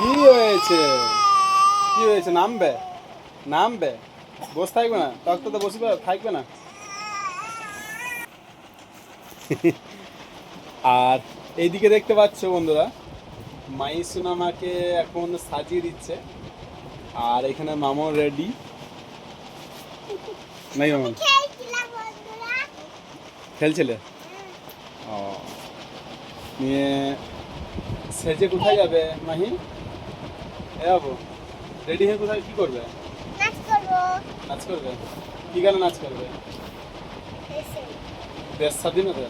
কি হয়েছে? কি হয়েছে? নামবে? নামবে? বসে থাকবে না? তখন তো বসবে থাকবে না? আর এইদিকে দেখতে পাচ্ছ বন্ধুরা মাইসুন আমাকে এখন সাজিয়ে দিচ্ছে। আর এখানে মামন রেডি নাই মামন খেলছিলে? ও। নিয়ে সেজে কোথায় যাবে মাহি? এ বাবু রেডি হয়ে কোথায়? কি করবে? নাচ করব। নাচ করবে? কি গানে নাচ করবে? দেশ স্বাধীনতা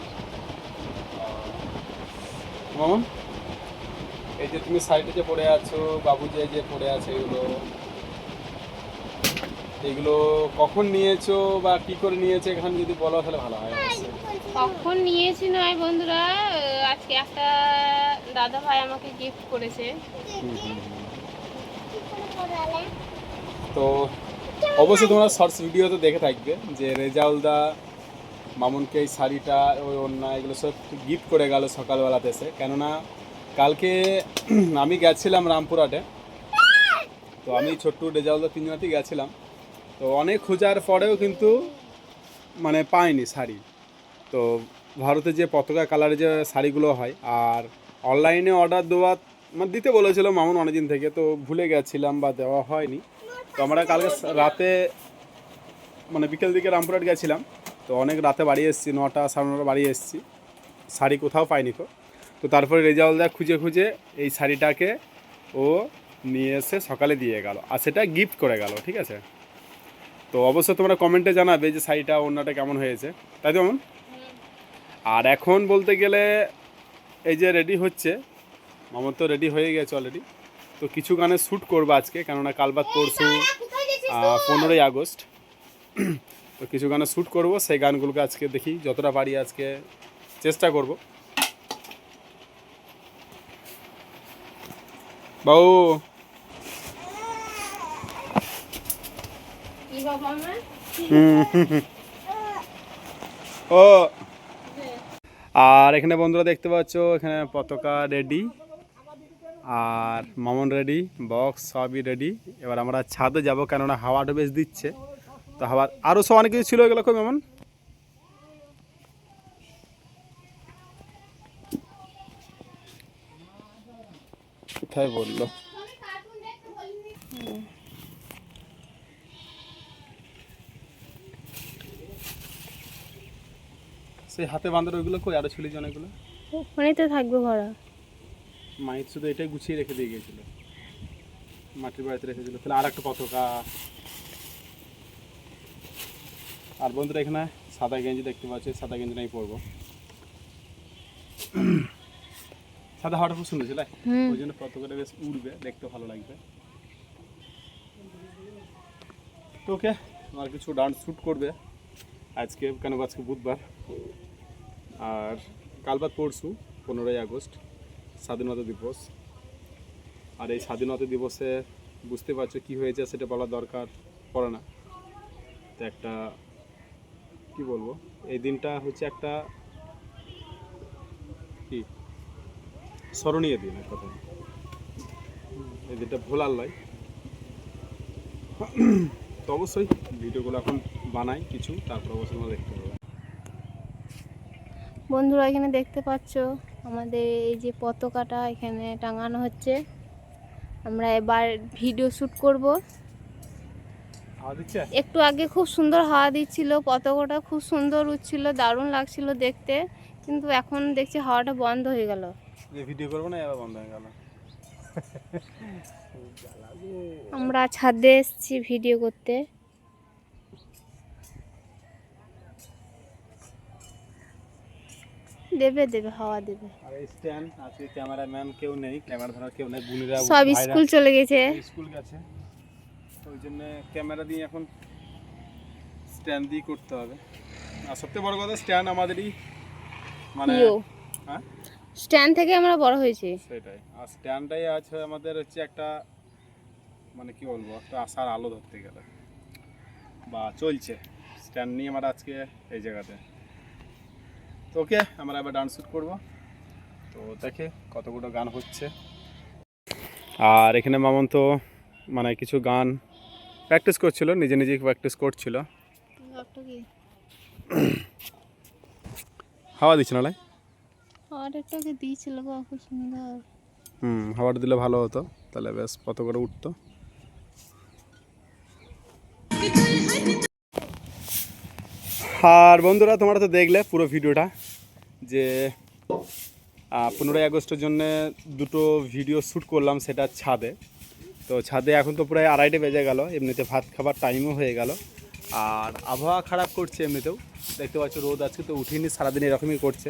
মামন এই যে তুমি সাইডে যে পড়ে আছো বাবু যে যে পড়ে আছে এগুলো এগুলো কখন নিয়েছো বা কি করে নিয়েছো? এখানে যদি বলো তাহলে ভালো হয় অবশ্যই। কখন নিয়েছি নয় বন্ধুরা আজকে একটা দাদা ভাই আমাকে গিফট করেছে হুম, হুম, হুম। কি করে পড়ালে তো অবশ্যই তোমরা শর্টস ভিডিওতে দেখে থাকবে যে রেজাউলদা, মামুনকে এই শাড়িটা, ওই অন্য এগুলো সব গিফট করে গেল সকালবেলাতে এসে। কেননা কালকে আমি গেছিলাম রামপুরহাটে। তো আমি ছোট্টু, রেজাউলদা তিনজনাতেই গেছিলাম। তো অনেক খোঁজার পরেও কিন্তু মানে পাইনি শাড়ি। তো ভারতে যে পতাকা কালারের যে শাড়িগুলো হয়, আর অনলাইনে অর্ডার দেওয়া মানে দিতে বলেছিল মামুন অনেকদিন থেকে তো ভুলে গেছিলাম বা দেওয়া হয়নি। তো আমরা কালকে রাতে মানে বিকেল দিকে রামপুরহাট গেছিলাম তো অনেক রাতে বাড়ি এসেছি নটা সাড়ে নটা বাড়ি এসেছি। শাড়ি কোথাও পাইনি তো। তো তারপরে রেজাউলদা খুঁজে খুঁজে এই শাড়িটাকে ও নিয়ে এসে সকালে দিয়ে গেল আর সেটা গিফট করে গেল ঠিক আছে? তো অবশ্যই তোমরা কমেন্টে জানাবে যে শাড়িটা অন্যটা কেমন হয়েছে। তাই তো আর এখন বলতে গেলে এই যে রেডি হচ্ছে মামন তো রেডি হয়ে গেছে অলরেডি তো কিছু গানে শ্যুট করব আজকে কেননা কালবাদ পরশু পনেরোই আগস্ট। তো কিছু গানে শ্যুট করব সেই গানগুলোকে আজকে দেখি যতটা পারি আজকে চেষ্টা করব। বাবু। ও। আর এখানে বন্ধুরা দেখতে পাচ্ছ এখানে পতাকা রেডি আর মামন রেডি বক্স সবই রেডি এবার আমরা ছাদে যাব কেননা হাওয়াটা বেশ দিচ্ছে। তো হাওয়া আরও সব অনেক কিছু ছিল এগুলো খুব এমন কোথায় বলল? সেই হাতে বাঁধার ওইগুলো কই? আরও ছিল অনেকগুলো ওখানেই তো থাকবে ভরা মাইক শুধু এটাই গুছিয়ে রেখে দিয়ে গিয়েছিল। মাটির বাড়িতে রেখেছিল তাহলে আর একটা পতাকা। আর বন্ধুরা এখানে সাদা গেঞ্জি দেখতে পাচ্ছি। সাদা গেঞ্জি নাই পরবো। সাদা হাওয়াটা খুব সুন্দর ছিল ওই জন্য পতাকাটা বেশ উড়বে দেখতে ভালো লাগবে। তো ওকে আর কিছু ডান্স শ্যুট করবে। আজকে কেন আজকে বুধবার। আর কাল বাদ পরশু পনেরোই আগস্ট। স্বাধীনতা দিবস। আর এই স্বাধীনতা দিবসে বুঝতে পারছ কি হয়েছে সেটা বলার দরকার, পড়ে না। তো একটা, কি বলব? এই দিনটা হচ্ছে একটা কি? স্মরণীয় দিন এক কথা। এই দিনটা ভোলার লয় তো অবশ্যই ভিডিওগুলো এখন বানাই কিছু, তারপর অবশ্যই তোমরা দেখতে পাবে। বন্ধুরা এখানে দেখতে পাচ্ছ আমাদের এই যে পতাকাটা এখানে টাঙানো হচ্ছে। আমরা এবার ভিডিও শ্যুট করব। একটু আগে খুব সুন্দর হাওয়া দিচ্ছিল পতাকাটা খুব সুন্দর উঠছিল দারুণ লাগছিল দেখতে। কিন্তু এখন দেখছি হাওয়াটা বন্ধ হয়ে গেল। ভিডিও করব না এবার বন্ধ হয়ে গেল। আমরা ছাদে এসেছি ভিডিও করতে। দেবে দেবে হাওয়া দেবে। আর স্ট্যান্ড আজকে ক্যামেরাম্যান কেউ নেই ক্যামেরা ধরার কেউ নেই বুনিরা সব স্কুল চলে গেছে। স্কুল গেছে। ওই জন্য ক্যামেরা দিয়ে এখন স্ট্যান্ড দিয়ে করতে হবে। আর সবথেকে বড় কথা স্ট্যান্ড আমাদেরই মানে হ্যাঁ? স্ট্যান্ড থেকে আমরা বড় হয়েছি। সেটাই। আর স্ট্যান্ডটাই আছে আমাদের হচ্ছে একটা মানে কি বলব একটা আশার আলো ধরতে গেলে। বা চলছে। স্ট্যান্ড নিয়ে আমরা আজকে এই জায়গাতে তো ওকে আমরা এবার ডান্স শ্যুট করব। তো দেখে কতগুলো গান হচ্ছে। আর এখানে মামন তো মানে কিছু গান প্র্যাকটিস করছিল নিজে নিজে প্র্যাকটিস করছিল। হাওয়া দিচ্ছে না হুম হাওয়াটা দিলে ভালো হতো তাহলে বেশ কত করে উঠতো। আর বন্ধুরা, তোমরা তো দেখলে পুরো ভিডিওটা যে পনেরোই আগস্টের জন্য দুটো ভিডিও শ্যুট করলাম সেটা ছাদে। তো ছাদে এখন তো প্রায় আড়াইটে বেজে গেল, এমনিতে ভাত খাবার টাইমও হয়ে গেল। আর আবহাওয়া খারাপ করছে এমনিতেও। দেখতে পাচ্ছ রোদ আজকে তো উঠিনি, সারাদিন এরকমই করছে।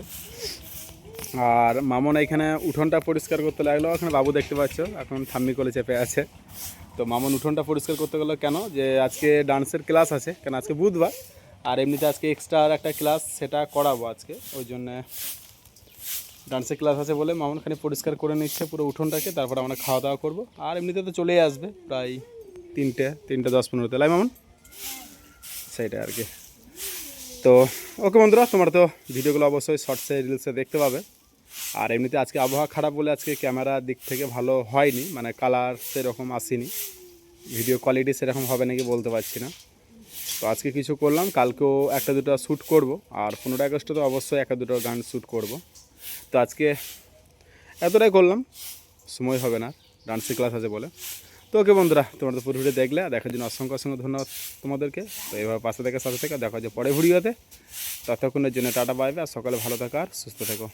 আর মামন এখানে উঠোনটা পরিষ্কার করতে লাগল, এখানে বাবু দেখতে পাচ্ছ, এখন থাম্মি কোলে চেপে আছে। তো মামন উঠোনটা পরিষ্কার করতে গেলো কেন? যে আজকে ডান্সের ক্লাস আছে, কেন আজকে বুধবার? আর এমনিতে আজকে এক্সট্রা আর একটা ক্লাস সেটা করাবো আজকে, ওই জন্যে ডান্সের ক্লাস আছে বলে মামন খানি পরিষ্কার করে নিচ্ছে পুরো উঠোনটাকে, তারপর আমরা খাওয়া দাওয়া করব। আর এমনিতে তো চলেই আসবে, প্রায় তিনটে তিনটে দশ পনেরোতে। লাই মামন? সেইটাই আর কি। তো, ওকে বন্ধুরা, তোমার তো ভিডিওগুলো অবশ্যই শর্টসে রিলসে দেখতে পাবে। আর এমনিতে আজকে আবহাওয়া খারাপ বলে আজকে ক্যামেরার দিক থেকে ভালো হয়নি মানে কালার সেরকম আসেনি। ভিডিও কোয়ালিটি সেরকম হবে নাকি বলতে পারছি না। তো আজকে কিছু করলাম, কালকেও একটা দুটো শ্যুট করব, আর পনেরো আগস্টে তো অবশ্যই একটা দুটো গান শ্যুট করব। তো আজকে এতটাই করলাম, সময় হবে না, ডান্সের ক্লাস আছে বলে। তো ওকে বন্ধুরা, তোমরা তো পুরো ভিডিও দেখলে দেখার জন্য অসংখ্য অসংখ্য ধন্যবাদ তোমাদেরকে। তো এইভাবে পাশে থেকে সাথে থেকে দেখা হচ্ছে পরে ভিডিওতে। ততক্ষণের জন্য টাটা পাইবে আর সকালে ভালো থাকো আর সুস্থ থেকো।